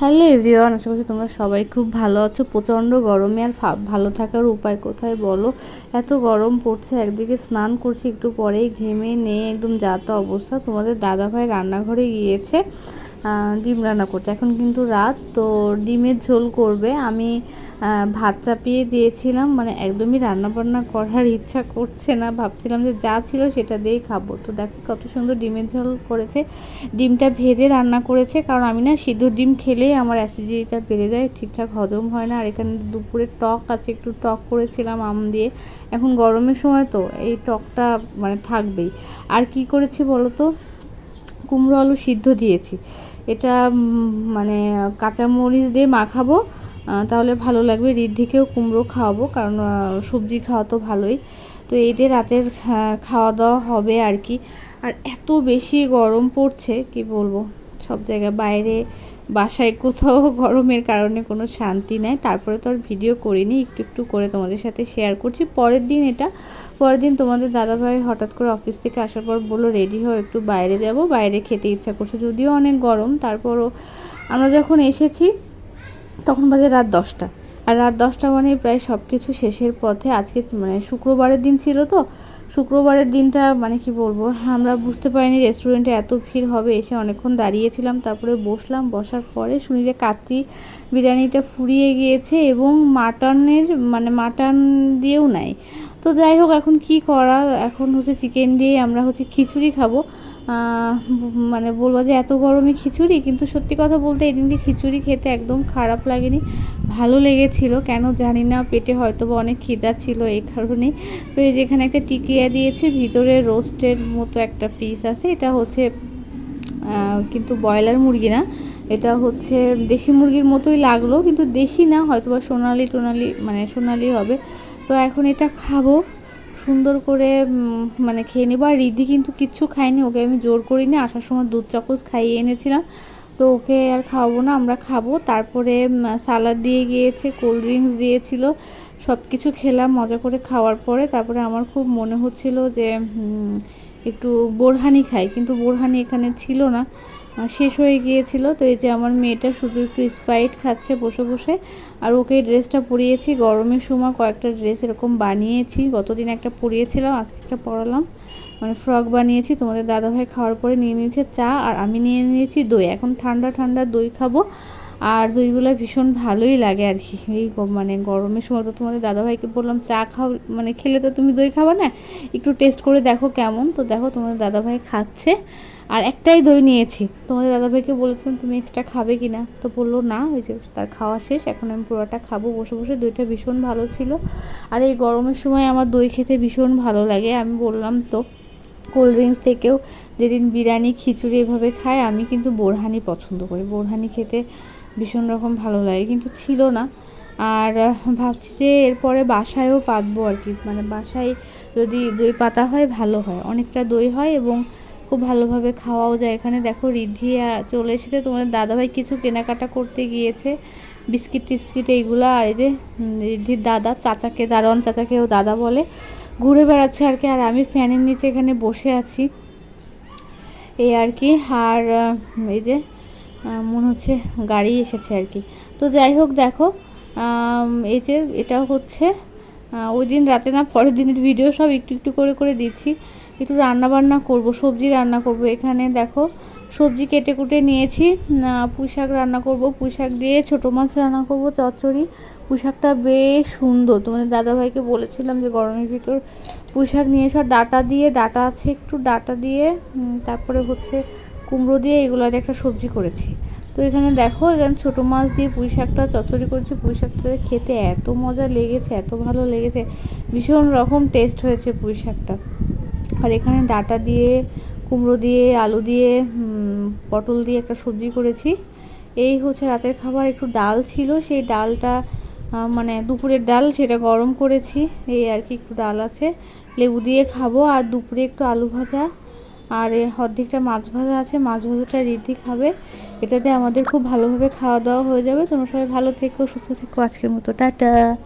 Hello everyone, আশা করছি তোমরা সবাই খুব ভালো আছো। প্রচণ্ড গরমে, আর ভালো থাকার উপায় কোথায় বলো? এত গরম পড়ছে, একদিকে স্নান করছি, একটু পরেই ঘেমে নিয়ে একদম যাতা অবস্থা। তোমাদের দাদাভাই রান্নাঘরে গিয়েছে। ডিম রান্না করতে। এখন কিন্তু রাত, তো ডিমের ঝোল করবে। আমি ভাত চাপিয়ে দিয়েছিলাম মানে একদমই রান্না বান্না করার ইচ্ছা করছে না। ভাবছিলাম যে যা ছিল সেটা দিয়েই খাব। তো দেখো, কত সুন্দর ডিমের ঝোল করেছে। ডিমটা ভেজে রান্না করেছে, কারণ আমি না সিদ্ধ ডিম খেলেই আমার অ্যাসিডিটিটা বেড়ে যায়, ঠিকঠাক হজম হয় না। আর এখানে দুপুরে টক আছে, একটু টক করেছিলাম আম দিয়ে। এখন গরমের সময় তো এই টকটা মানে থাকবেই। আর কি করেছি বলো তো? কুমড়ো আলু সিদ্ধ দিয়েছি। এটা মানে কাঁচামরিচ দিয়ে মাখাবো তাহলে ভালো লাগবে। ঋদ্ধিকেও কুমড়ো খাওয়াবো, কারণ সবজি খাওয়া তো ভালোই। তো দিয়ে রাতের খাওয়া দাওয়া হবে আর কি। আর এত বেশি গরম পড়ছে, কি বলব? সব জায়গায় বাইরে, বাসায় কোথাও গরমের কারণে কোনো শান্তি নাই। তারপরে তো আর ভিডিও করিনি, একটু একটু করে তোমাদের সাথে শেয়ার করছি। পরের দিন এটা, পরের দিন তোমাদের দাদাভাই হঠাৎ করে অফিস থেকে আসার পর বলল রেডি হও, একটু বাইরে যাব, বাইরে খেতে ইচ্ছা করছে। যদিও অনেক গরম, তারপরও আমরা যখন এসেছি, তখন বাজে রাত দশটা। আর রাত দশটা মানে প্রায় সব কিছু শেষের পথে আজকে মানে শুক্রবারের দিন ছিল তো, শুক্রবারের দিনটা মানে কি বলব, আমরা বুঝতে পারিনি রেস্টুরেন্টে এত ভিড় হবে, এসে অনেকক্ষণ দাঁড়িয়েছিলাম, তারপরে বসলাম, বসার পরে শুনি যে কাচ্চি বিরিয়ানিটা ফুরিয়ে গিয়েছে এবং মাটনের মানে মাটন দিয়েও নাই। তো যাই হোক, এখন কি করা, এখন হচ্ছে চিকেন দিয়ে আমরা হচ্ছে খিচুড়ি খাব। মানে বলব যে এত গরমে খিচুড়ি, কিন্তু সত্যি কথা বলতে এদিনকে খিচুড়ি খেতে একদম খারাপ লাগেনি, ভালো লেগেছিল কেন জানি না, পেটে হয়তো বা অনেক খিদা ছিল এই কারণে। তো এই যেখানে একটা টিকিয়া দিয়েছে, ভিতরে রোস্টের মতো একটা পিস আছে, এটা হচ্ছে কিন্তু ব্রয়লার মুরগি না, এটা হচ্ছে দেশি মুরগির মতোই লাগল, কিন্তু দেশি না হয়তো বা সোনালি টোনালি মানে সোনালি হবে। তো এখন এটা খাব, সুন্দর করে মানে খেয়ে নেব, আর রিদ্ধি কিন্তু কিচ্ছু খায়নি, ওকে আমি জোর করিনি, আসার সময় দুধ চকোস খাইয়ে এনেছিলাম। তো ওকে আর খাওয়াবো না, আমরা খাব। তারপরে সালাদ দিয়ে গিয়েছে কোল্ড ড্রিঙ্কস দিয়েছিল সব কিছু খেলাম, মজা করে খাওয়ার পরে। তারপরে আমার খুব মনে হচ্ছিল যে একটু বোরহানি খাই, কিন্তু বোরহানি এখানে ছিল না। শেষ হয়ে গিয়েছিল, তো এই যে আমার মেয়েটা শুধু একটু স্প্রাইট খাচ্ছে বসে বসে। আর ওকে ড্রেসটা পরিয়েছি গরমের সময় কয়েকটা ড্রেস এরকম বানিয়েছি। গতদিন একটা পরিয়েছিলাম, আজকে একটা পরালাম। মানে ফ্রক বানিয়েছি, তোমাদের দাদাভাই খাওয়ার পরে নিয়ে নিয়েছে চা, আর আমি নিয়ে নিয়েছি দই। এখন ঠান্ডা ঠান্ডা দই খাব। আর দইগুলো ভীষণ ভালোই লাগে আর কি। এই মানে গরমের সময় তো তোমাদের দাদাভাইকে বললাম, চা খাও মানে খেলে তো তুমি দই খাবা না? একটু টেস্ট করে দেখো কেমন। তো দেখো তোমাদের দাদাভাই খাচ্ছে। আর একটাই দই নিয়েছি। তোমাদের দাদাভাইকে বলেছিলাম, তুমি এক্সট্রা খাবে কি না? তো বলল, না, ওই যে তার খাওয়া শেষ, এখন আমি পুরোটা খাব। বসে বসে দইটা ভীষণ ভালো ছিল। আর এই গরমের সময় আমার দই খেতে ভীষণ ভালো লাগে। আমি বললাম, তো কোল্ড ড্রিঙ্কস থেকেও যেদিন বিরিয়ানি, খিচুড়ি এভাবে খায়, আমি কিন্তু বোরহানি পছন্দ করি। বোরহানি খেতে ভীষণ রকম ভালো লাগে, কিন্তু ছিল না। আর ভাবছি যে এরপরে বাসায়ও পাতবো আর কি। মানে বাসায় যদি দই পাতা হয়, ভালো হয়। অনেকটা দই হয় এবং খুব ভালোভাবে খাওয়াও যায়। এখানে দেখো রিদ্ধি চলে এসেছে। তোমাদের দাদাভাই কিছু কেনাকাটা করতে গিয়েছে। বিস্কিট টিস্কিট এইগুলো, আর এই যে রিদ্ধির দাদা, চাচাকে, দারোয়ান চাচাকেও দাদা বলে, ঘুরে বেড়াচ্ছে আর কি। আর আমি ফ্যানের নিচে এখানে বসে আছি। এই আর কি। আর এই যে মনে হচ্ছে গাড়ি এসেছে আর কি। তো যাই হোক দেখো এই যে এটা হচ্ছে ওই দিন রাতে না পরের দিনের ভিডিও সব একটু একটু করে করে দিচ্ছি। একটু রান্না বান্না করব, সবজি রান্না করব। এখানে দেখো, সবজি কেটে কুটে নিয়েছি। পুঁই শাক রান্না করব। পুঁই শাক দিয়ে ছোটো মাছ রান্না করব, চচ্চড়ি। পুঁই শাকটা বেশ সুন্দর। তোমাদের দাদাভাইকে বলেছিলাম যে গরমের ভিতর পুঁই শাক নিয়ে আর ডাটা দিয়ে, ডাটা আছে একটু, ডাটা দিয়ে তারপরে হচ্ছে কুমড়ো দিয়ে এগুলোর একটা সবজি করেছি। তো এখানে দেখো, এখানে ছোটো মাছ দিয়ে পুঁই শাকটা চচ্চড়ি করেছি। পুঁই শাকটা খেতে এত মজা লেগেছে, এত ভালো লেগেছে। ভীষণ রকম টেস্ট হয়েছে পুঁই শাকটা। আর এখানে ডাটা দিয়ে, কুমড়ো দিয়ে, আলু দিয়ে পটল দিয়ে একটা সবজি করেছি। এই হচ্ছে রাতের খাবার, একটু ডাল ছিল, সেই ডালটা মানে দুপুরের ডাল সেটা গরম করেছি। এই আর কি একটু ডাল আছে। লেবু দিয়ে খাব, আর দুপুরে একটু আলু ভাজা। আর অর্ধেকটা মাছ ভাজা আছে, মাছ ভাজাটা রিদ্ধি খাবে। এটাতে আমাদের খুব ভালোভাবে খাওয়া দাওয়া হয়ে যাবে। তোমরা সবাই ভালো থেকো, সুস্থ থেকো আজকের মতো। টাটা।